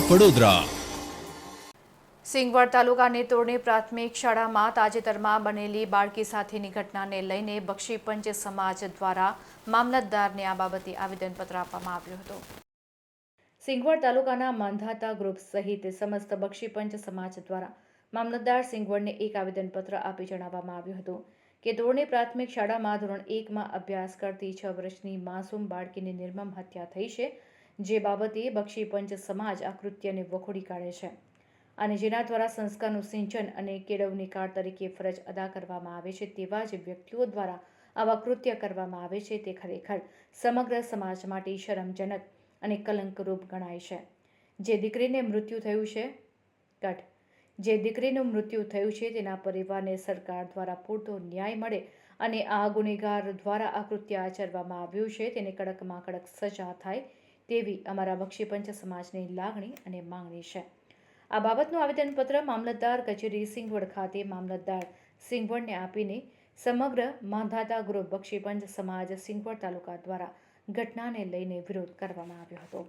વડોદરા સિંગવડ તાલુકાની તોરણી પ્રાથમિક શાળામાં તાજેતરમાં બનેલી બાળકી સાથેની ઘટનાને લઈને બક્ષીપંચ સમાજ દ્વારા મામલતદારને આ બાબતે આવેદનપત્ર આપવામાં આવ્યું હતું. સિંગવડ તાલુકાના માંધાતા ગ્રુપ સહિત સમસ્ત બક્ષીપંચ સમાજ દ્વારા મામલતદાર સિંગવડને એક આવેદનપત્ર આપી જણાવવામાં આવ્યું હતું કે ધોરણી પ્રાથમિક શાળામાં ધોરણ એકમાં અભ્યાસ કરતી છ વર્ષની માસૂમ બાળકીની નિર્મમ હત્યા થઈ છે. જે બાબતે બક્ષીપંચ સમાજ આ કૃત્યને વખોડી કાઢે છે. અને જેના દ્વારા સંસ્કારનું સિંચન અને કેળવણીકાર તરીકે ફરજ અદા કરવામાં આવે છે તેવા જ વ્યક્તિઓ દ્વારા આવા કૃત્ય કરવામાં આવે છે તે ખરેખર સમગ્ર સમાજ માટે શરમજનક અને કલંકરૂપ ગણાય છે. જે દીકરીને મૃત્યુ થયું છે કટ જે દીકરીનું મૃત્યુ થયું છે તેના પરિવારને સરકાર દ્વારા પૂરતો ન્યાય મળે અને આ ગુનેગાર દ્વારા આ કૃત્ય આચરવામાં આવ્યું છે તેને કડકમાં કડક સજા થાય તેવી અમારા બક્ષીપંચ સમાજની લાગણી અને માંગણી છે. આ બાબતનું આવેદનપત્ર મામલતદાર કચેરી સિંગવડ ખાતે મામલતદાર સિંગવડને આપીને સમગ્ર માંધાતા ગ્રુપ બક્ષીપંચ સમાજ સિંગવડ તાલુકા દ્વારા ઘટનાને લઈને વિરોધ કરવામાં આવ્યો હતો.